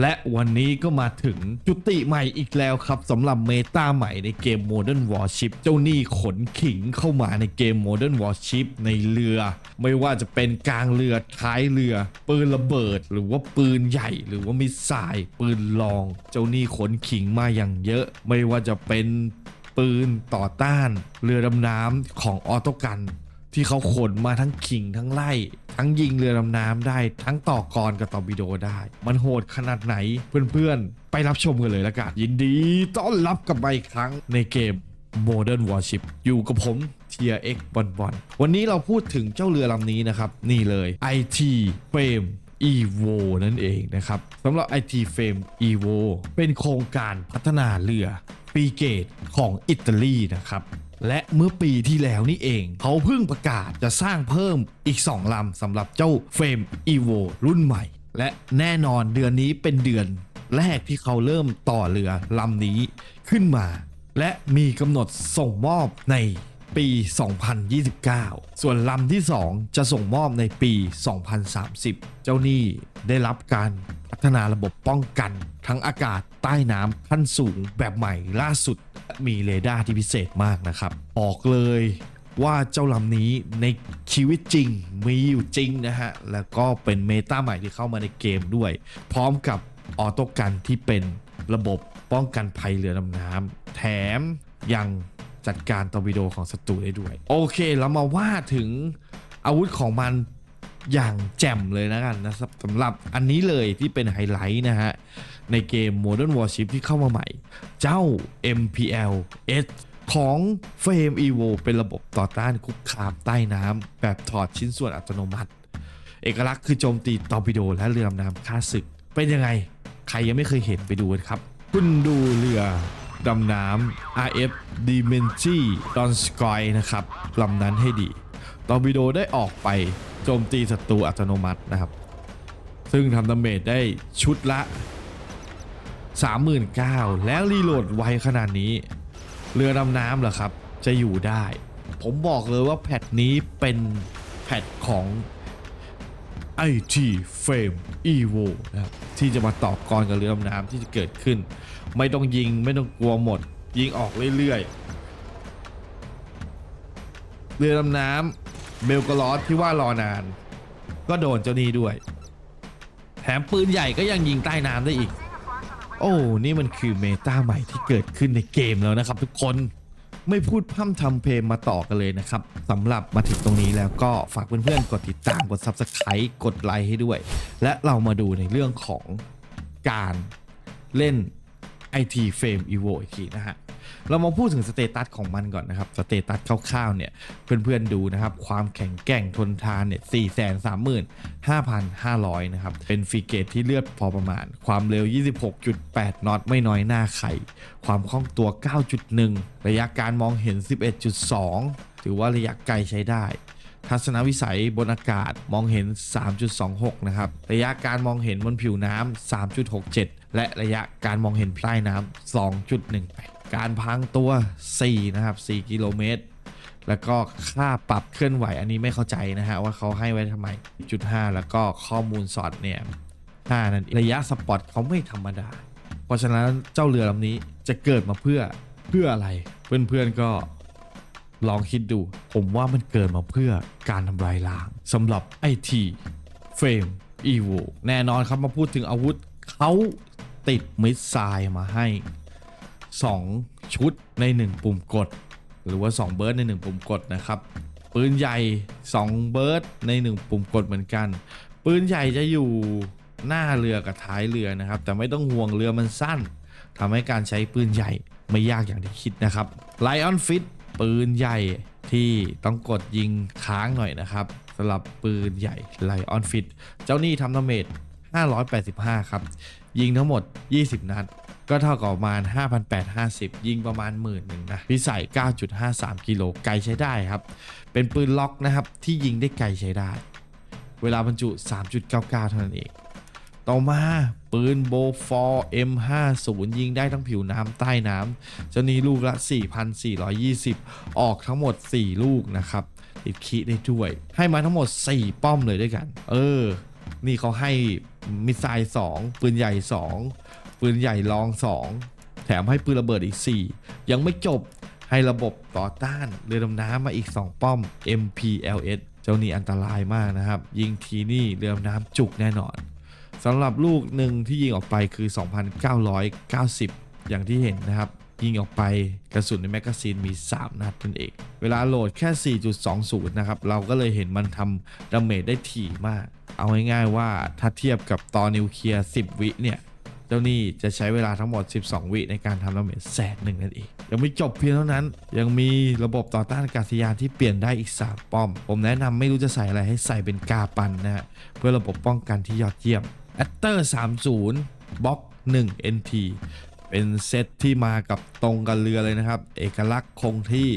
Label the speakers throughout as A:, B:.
A: และวันนี้ก็มาถึงจุติใหม่อีกแล้วครับสำหรับเมตาใหม่ในเกม Modern Warship เจ้านี่ขนขิงเข้ามาในเกม Modern Warship ในเรือ ไม่ว่าจะเป็นกลางเรือท้ายเรือ ปืนระเบิด หรือว่าปืนใหญ่ หรือว่ามิสไซล์ปืนลอง เจ้านี่ขนขิงมาอย่างเยอะ ไม่ว่าจะเป็นปืนต่อต้าน เรือดำน้ำของออโตกัน ที่เขาขนมาทั้งขิงทั้งไล่ ทั้งยิงเรือดำน้ำได้ ทั้งต่อกรกับตอร์ปิโดได้ มันโหดขนาดไหนเพื่อนๆ ไปรับชมกันเลยละกันยินดีต้อนรับกลับมาอีกครั้งในเกม Modern Warship อยู่กับผม TRX บอลบอลวันนี้เราพูดถึงเจ้าเรือลำนี้นะครับ นี่เลย IT Frame Evo นั่นเองนะครับสำหรับ IT Frame Evo เป็นโครงการพัฒนาเรือปีเกตของอิตาลีนะครับ และเมื่อปีที่แล้วนี่เอง เขาเพิ่งประกาศจะสร้างเพิ่มอีก 2 ลำสำหรับเจ้าเฟรม Evo รุ่นใหม่ และแน่นอนเดือนนี้เป็นเดือนแรกที่เขาเริ่มต่อเรือลำนี้ขึ้นมา และมีกำหนดส่งมอบในปี 2029 ส่วนลำที่ 2 จะส่งมอบในปี 2030 เจ้านี่ได้รับการพัฒนาระบบป้องกัน ทั้งอากาศใต้น้ำขั้นสูงแบบใหม่ล่าสุด มีเรดาร์ที่พิเศษมากนะครับ บอกเลยว่าเจ้าลำนี้ในชีวิตจริงมีอยู่จริงนะฮะ แล้วก็เป็นเมตาใหม่ที่เข้ามาในเกมด้วย พร้อมกับออโต้กันที่เป็นระบบป้องกันภัยเรือดำน้ำแถมยังจัดการตอร์ปิโดของศัตรูได้ด้วย โอเคเรามาว่าถึงอาวุธของมันอย่างแจ่มเลยนะกันนะสำหรับอันนี้เลยที่เป็นไฮไลท์นะฮะ ในเกม Modern Warship ที่เข้ามาใหม่ เจ้า MPL S ของ Frame Evo เป็นระบบต่อต้านคุกคามใต้น้ำแบบถอดชิ้นส่วนอัตโนมัติ เอกลักษณ์คือโจมตีตอร์ปิโดและเรือดำน้ำค่าศึก เป็นยังไง ใครยังไม่เคยเห็นไปดูกันครับ คุณดูเรือดำน้ำ RF d i m e n c i d o n s k y นะครับลำนั้นให้ดี ตอร์ปิโดได้ออกไปโจมตีศัตรูอัตโนมัตินะครับ ซึ่งทำดาเมจได้ชุดละ 39,000 แล้วรีโหลดไวขนาดนี้ เรือดำน้ำเหรอครับ จะอยู่ได้ ผมบอกเลยว่าแพทนี้เป็นแพทของ IT Frame Evo นะครับที่จะมาตอบกรกับเรือดำน้ำที่จะเกิดขึ้น ไม่ต้องยิงไม่ต้องกลัวหมด ยิงออกเรื่อยๆ เรือดำน้ำเบลกลอสที่ว่ารอนาน ก็โดนเจ้านี้ด้วย แถมปืนใหญ่ก็ยังยิงใต้น้ำได้อีก โอ้ นี่มันคือเมตาใหม่ที่เกิดขึ้นในเกมแล้วนะครับทุกคนไม่พูดพร่ำทำเพลงมาต่อกันเลยนะครับสำหรับมาถึงตรงนี้แล้วก็ฝากเพื่อนๆ กดติดตามกด Subscribe กดไลค์ให้ด้วย และเรามาดูในเรื่องของการเล่น IT Frame Evo อีกทีนะฮะ เรามาพูดถึงสเตตัสของมันก่อนนะครับ สเตตัสคร่าวๆเนี่ย เพื่อนๆดูนะครับ ความแข็งแกร่งทนทานเนี่ย4 3 5 5 5 0 0นะครับ เป็นฟรีเกตที่เลือดพอประมาณ ความเร็ว 26.8 นอตไม่น้อยหน้าไข่ ความคล่องตัว 9.1 ระยะการมองเห็น 11.2 ถือว่าระยะไกลใช้ได้ทัศนวิสัยบนอากาศมองเห็น 3.26 นะครับ ระยะการมองเห็นบนผิวน้ำ 3.67 และระยะการมองเห็นใต้น้ำ 2.18 การพังตัว 4 นะครับ 4 กิโลเมตร แล้วก็ค่าปรับเคลื่อนไหวอันนี้ไม่เข้าใจนะฮะว่าเขาให้ไว้ทำไม1.5แล้วก็ข้อมูลสอดเนี่ย5นั่นเองระยะสปอร์ตเขาไม่ธรรมดา เพราะฉะนั้นเจ้าเรือลำนี้จะเกิดมาเพื่อเพื่ออะไร เพื่อนๆก็ลองคิดดู ผมว่ามันเกิดมาเพื่อการทำลายล้างสำหรับ IT Frame Evo แน่นอนครับมาพูดถึงอาวุธเขาติดมิสไซล์มาให้ 2 ชุดใน 1 ปุ่มกด หรือว่า 2 เบิร์ดใน 1 ปุ่มกดนะครับ ปืนใหญ่ 2 เบิร์ดใน 1 ปุ่มกดเหมือนกัน ปืนใหญ่จะอยู่หน้าเรือกับท้ายเรือนะครับ แต่ไม่ต้องห่วงเรือมันสั้นทำให้การใช้ปืนใหญ่ไม่ยากอย่างที่คิดนะครับ Lion Fit ปืนใหญ่ที่ต้องกดยิงค้างหน่อยนะครับสำหรับปืนใหญ่ Lion Fit เจ้านี่ทำดาเมจ585 ครับ ยิงทั้งหมด 20 นัด ก็เท่ากับประมาณ 5,850 ยิงประมาณหมื่นหนึ่งนะพิสัย 9.53 กิโลไกลใช้ได้ครับ เป็นปืนล็อกนะครับที่ยิงได้ไกลใช้ได้ เวลาบรรจุ 3.99 เท่านั้นเอง ต่อมาปืนโบฟอร์ M50 ยิงได้ทั้งผิวน้ำใต้น้ำเจ้านี้ลูกละ 4,420 ออกทั้งหมด 4 ลูกนะครับติดคีได้ด้วย ให้มาทั้งหมด 4 ป้อมเลยด้วยกัน เออ นี่เขาให้มิสไซล์สองปืนใหญ่สอง ปืนใหญ่ลองสองแถมให้ปืนระเบิดอีก 4 ยังไม่จบให้ระบบต่อต้านเรือดำน้ำมาอีก 2 ป้อม MPLS เจ้านี่อันตรายมากนะครับ ยิงทีนี่เรือดำน้ำจุกแน่นอนสำหรับลูกหนึ่งที่ยิงออกไปคือ 2,990 อย่างที่เห็นนะครับ ยิงออกไปกระสุนในแมกกาซีนมี 3 นัดนั่นเอง เวลาโหลดแค่ 4.20 นะครับ เราก็เลยเห็นมันทำดาเมจได้ถี่มาก เอาง่ายๆว่าถ้าเทียบกับตอนนิวเคลียร์ 10 วิเนี่ย เจ้านี่จะใช้เวลาทั้งหมด 12 วิในการทำดาเมจแสนหนึ่งนั่นเอง ยังไม่จบเพียงเท่านั้น ยังมีระบบต่อต้านอากาศยานที่เปลี่ยนได้อีก 3 ป้อม ผมแนะนำไม่รู้จะใส่อะไรให้ใส่เป็นกาปันนะฮะเพื่อระบบป้องกันที่ยอดเยี่ยมแอตเตอร์30บล็อก 1 NT เป็นเซตที่มากับตรงกันเรือเลยนะครับ เอกลักษณ์คงที่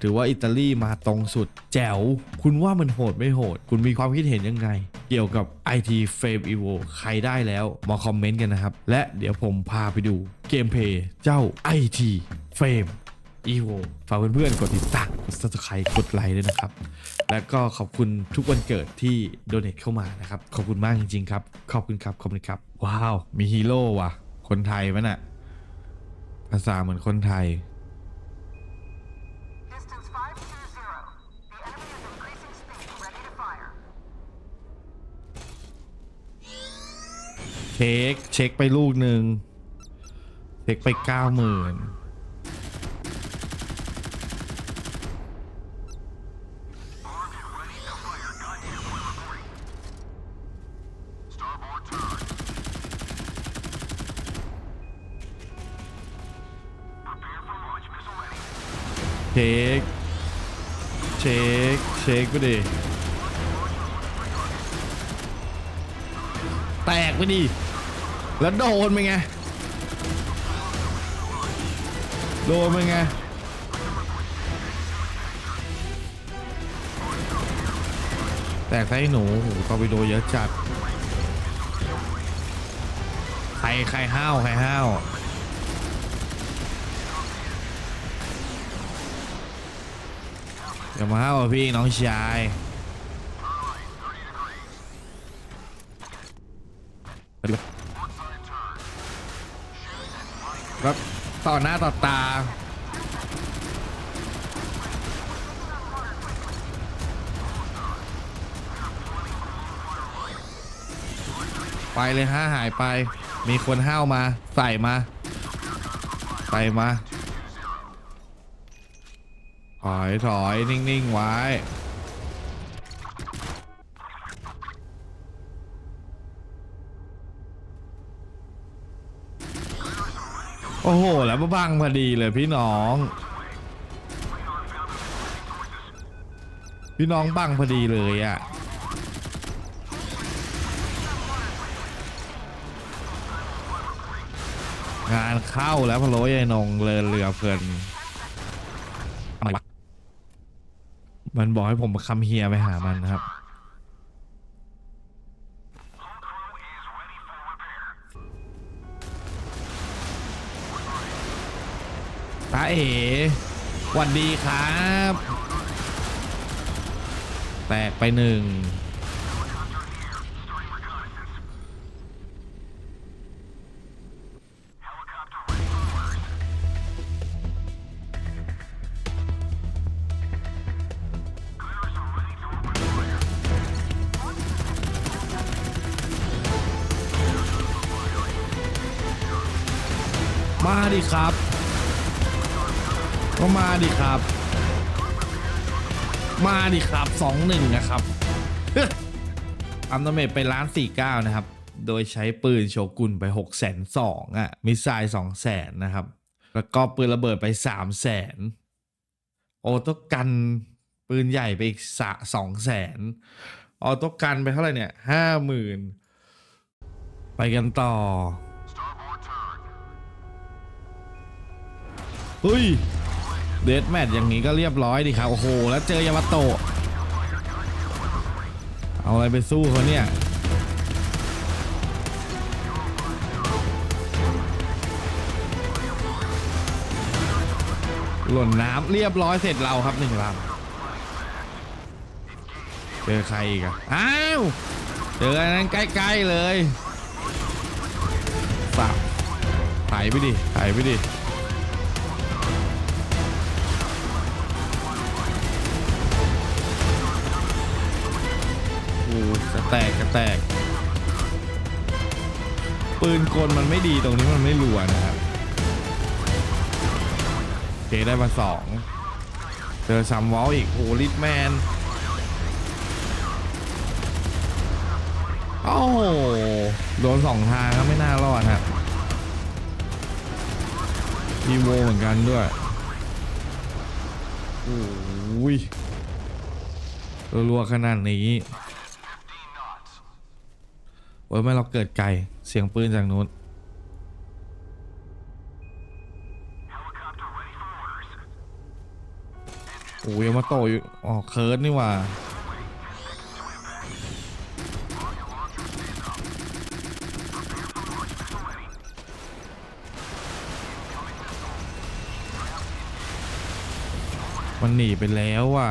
A: ถือว่าอิตาลีมาตรงสุดแจ๋ว คุณว่ามันโหดไม่โหด คุณมีความคิดเห็นยังไง เกี่ยวกับ IT Frame Evo ใครได้แล้วมาคอมเมนต์กันนะครับ และเดี๋ยวผมพาไปดูเกมเพย์เจ้า IT Frame Evo ฝากเพื่อนๆ กดติดตามกด subscribe กดไลค์ด้วยนะครับ และก็ขอบคุณทุกวันเกิดที่โดเน a เข้ามานะครับ ขอบคุณมากจริงๆครับ ขอบคุณครับ ขอบคุณครับ ว้าว มีฮีโร่ว่ะ คนไทยมันอะ ภาษาเหมือนคนไทย
B: Distance 520. The enemy is increasing speed. Ready to fire.
A: เช็ค เช็คไปลูกหนึ่งเช็คไปเก้าหมื่น ชคไปดิ แตกไปดิ แล้วโดนไปไง โดนไปไง แตกไส้หนูโอ้โหตอร์ปิโดเยอะจัด ใคร ใครห้าว ใครห้าว อย่ามาห้าวกับพี่น้องชายครับต่อหน้าต่อตาไปเลยฮะหายไป มีคนห้าวมา ใส่มา ใส่มา ถอยถอยนิ่ง ๆ ไว้ โอ้โห แล้วบังพอดีเลยพี่น้อง พี่น้องบังพอดีเลยอะ่ะงานเข้าแล้วพะโล้ยายนงเรือเรือเพลินอะไรวะ มันบอกให้ผมคำเฮียไปหามันนะครับ ตาเอ๋สวัสดีครับ แตกไปหนึ่ง ครับ ก็มาดิครับ มาดิครับสองหนึ่งนะครับอัมดาเมจไปล้านสี่เก้านะครับ โดยใช้ปืนโชกุนไปหกแสนสองอะ มิสไซล์สองแสนนะครับ แล้วก็ปืนระเบิดไปสามแสนออโต้กันปืนใหญ่ไปอีกสองแสนออโต้กันไปเท่าไหร่เนี่ยห้าหมื่นไปกันต่อ เฮ้ย เดดแมทอย่างนี้ก็เรียบร้อยดิครับ โอ้โห แล้วเจอยามาโตะ เอาอะไรไปสู้เขาเนี่ย หล่นน้ำเรียบร้อยเสร็จเราครับหนึ่งลำเจอใครอีกอะอ้าว เจออันนั้นใกล้ ๆ เลยสับไถไปดิไถไปดิ แตกจะแตก ปืนกลมันไม่ดีตรงนี้มันไม่รัวนะครับเคได้มาสองเจอซัมวอลอีกโอ้ลิทแมนโอ้โหโดนสองทางก็ไม่น่ารอดฮะดีโวเหมือนกันด้วยโอ้ยรัวๆขนาดนี้ โอ้ยไม่เราเกิดไกลเสียงปืนจากนู้นโอ้ยยามาโตอยู่อ๋อเคิร์ดนี่ว่ามันหนีไปแล้วว่ะ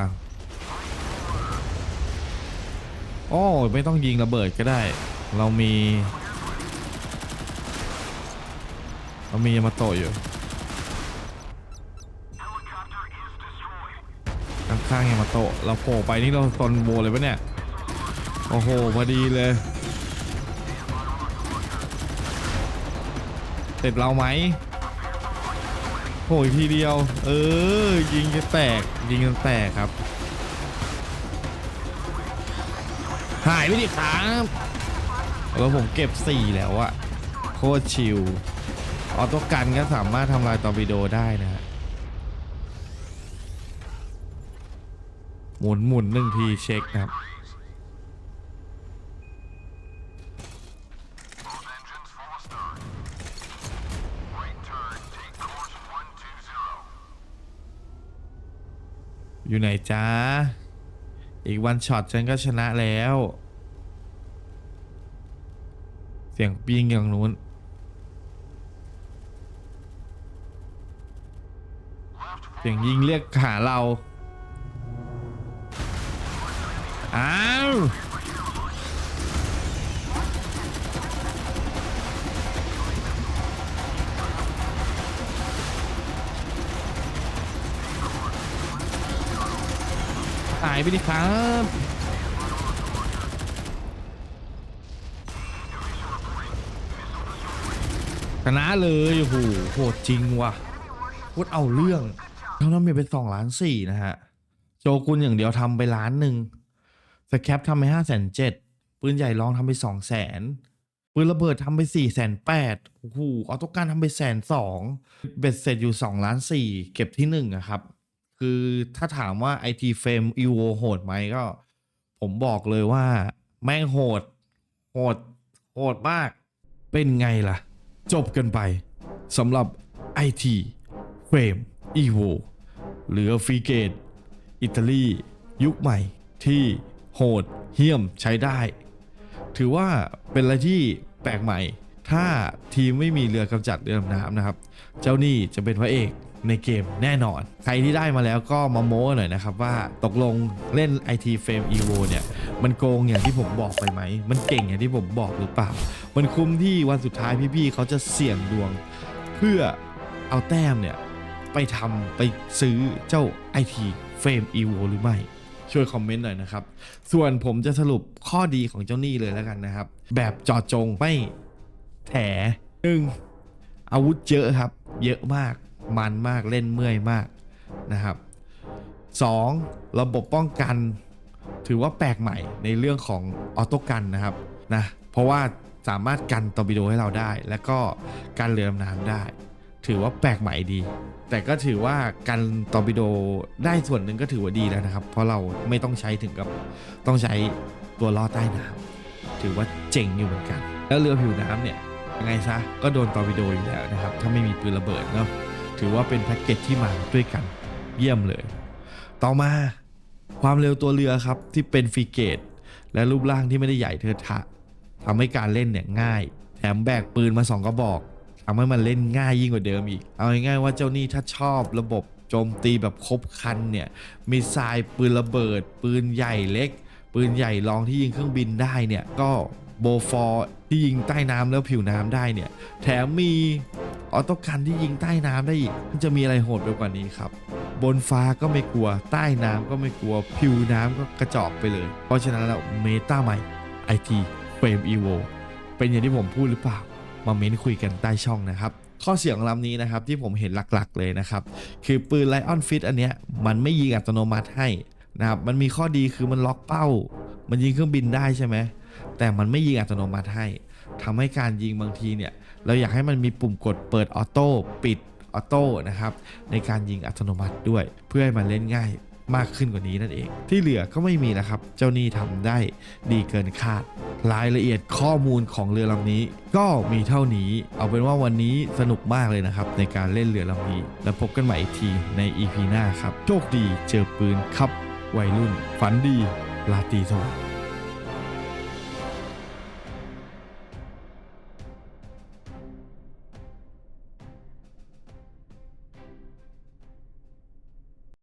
A: โอ้ไม่ต้องยิงระเบิดก็ได้ เรามี เรามียามาโตะอยู่ข้างๆยามาโตะเราโผล่ไปนี่เราตนโบเลยปะเนี่ย โอ้โหพอดีเลยเสร็จเราไหมโอ้ยทีเดียว เออ ยิงจะแตก ยิงจนแตกครับ หายไปดิครับ แล้วผมเก็บ 4 แล้วอะโคตรชิลออโต้กันก็สามารถทำลายตอร์ปิโดได้นะฮะหมุนหมุนหนึ่งทีเช็คนะครับอยู่ไหนจ้า อีกวันช็อตฉันก็ชนะแล้ว เสียงปีงอย่างนู้นเสียงยิงเรียกหาเราอ้าวหายไปดิครับ ชนะเลยโอ้โหโหดจริงว่ะพูดเอาเรื่องแล้วน้ำเมีเป็นสองล้านสี่นะฮะ โจกุนอย่างเดียวทำไปล้านหนึ่งสแคปทำไปห้าแสนเจ็ดปืนใหญ่ลองทำไปสองแสนปืนระเบิดทำไปสี่แสนแปดโอ้โหออโต้การทำไปแสนสองเบ็ดเสร็จอยู่สองล้านสี่เก็บที่หนึ่งะครับ คือถ้าถามว่า IT Frame EVO โหดไหมก็ ผมบอกเลยว่า แม่งโหด โหด โหดมาก เป็นไงล่ะ จบกันไปสำหรับ IT Frame EVO หรือฟรีเกต อิตาลียุคใหม่ ที่โหดเหี้ยมใช้ได้ ถือว่าเป็นอะไรที่แปลกใหม่ ถ้าทีมไม่มีเรือกำจัดเรือดำน้ำนะครับ เจ้านี่จะเป็นพระเอกในเกมแน่นอน ใครที่ได้มาแล้วก็มาโม้หน่อยนะครับว่าตกลงเล่น IT Frame Evo เนี่ย มันโกงอย่างที่ผมบอกไปไหม มันเก่งอย่างที่ผมบอกหรือเปล่า มันคุ้มที่วันสุดท้ายพี่ๆเขาจะเสี่ยงดวง เพื่อเอาแต้มเนี่ย ไปทำไปซื้อเจ้า IT Frame Evo หรือไม่ ช่วยคอมเมนต์หน่อยนะครับ ส่วนผมจะสรุปข้อดีของเจ้านี่เลยแล้วกันนะครับ แบบจอจงไม่แถหนึ่งอาวุธเยอะครับ เยอะมากมันมากเล่นเมื่อยมากนะครับสองระบบป้องกัน ถือว่าแปลกใหม่ในเรื่องของออโต้กันนะครับนะเพราะว่าสามารถกันตอร์ปิโดให้เราได้ และก็กันเรือดำน้ำได้ ถือว่าแปลกใหม่ดี แต่ก็ถือว่ากันตอร์ปิโดได้ส่วนหนึ่งก็ถือว่าดีแล้วนะครับ เพราะเราไม่ต้องใช้ถึงกับต้องใช้ตัวล่อใต้น้ำถือว่าเจ๋งอยู่เหมือนกัน แล้วเรือผิวน้ำเนี่ยยังไงซะก็โดนตอร์ปิโดอยู่แล้วนะครับ ถ้าไม่มีปืนระเบิดเนาะถือว่าเป็นแพ็กเกจที่มาด้วยกันเยี่ยมเลย ต่อมา ความเร็วตัวเรือครับที่เป็นฟรีเกต และรูปร่างที่ไม่ได้ใหญ่เทอะทะทำให้การเล่นเนี่ยง่าย แถมแบกปืนมาสองกระบอกทำให้มันเล่นง่ายยิ่งกว่าเดิมอีก เอาง่ายๆว่าเจ้านี่ถ้าชอบระบบโจมตีแบบครบคันเนี่ย มีทรายปืนระเบิด ปืนใหญ่เล็ก ปืนใหญ่รองที่ยิงเครื่องบินได้เนี่ยก็ โบฟอร์ที่ยิงใต้น้ำแล้วผิวน้ำได้เนี่ย แถมมีออโต้กันที่ยิงใต้น้ำได้อีกมันจะมีอะไรโหดไปกว่านี้ครับ บนฟ้าก็ไม่กลัว ใต้น้ำก็ไม่กลัว ผิวน้ำก็กระจอกไปเลย เพราะฉะนั้นแล้วเมตาใหม่ IT Frame Evo เป็นอย่างที่ผมพูดหรือเปล่า มาเม้นคุยกันใต้ช่องนะครับข้อเสียของลำนี้นะครับที่ผมเห็นหลักๆเลยนะครับ คือปืน Lion Fit อันเนี้ยมันไม่ยิงอัตโนมัติให้นะครับมันมีข้อดีคือมันล็อกเป้า มันยิงเครื่องบินได้ใช่ไหม แต่มันไม่ยิงอัตโนมัติให้ทำให้การยิงบางทีเนี่ย เราอยากให้มันมีปุ่มกดเปิดออโต้ปิดออโต้นะครับในการยิงอัตโนมัติด้วย เพื่อให้มันเล่นง่ายมากขึ้นกว่านี้นั่นเอง ที่เหลือก็ไม่มีนะครับ เจ้านี่ทำได้ดีเกินคาด รายละเอียดข้อมูลของเรือลำนี้ ก็มีเท่านี้ เอาเป็นว่าวันนี้สนุกมากเลยนะครับ ในการเล่นเรือลำนี้ แล้วพบกันใหม่อีกทีใน EP หน้าครับ โชคดีเจอปืนครับ วัยรุ่น ฝันดี ลาตีสวัสดิ์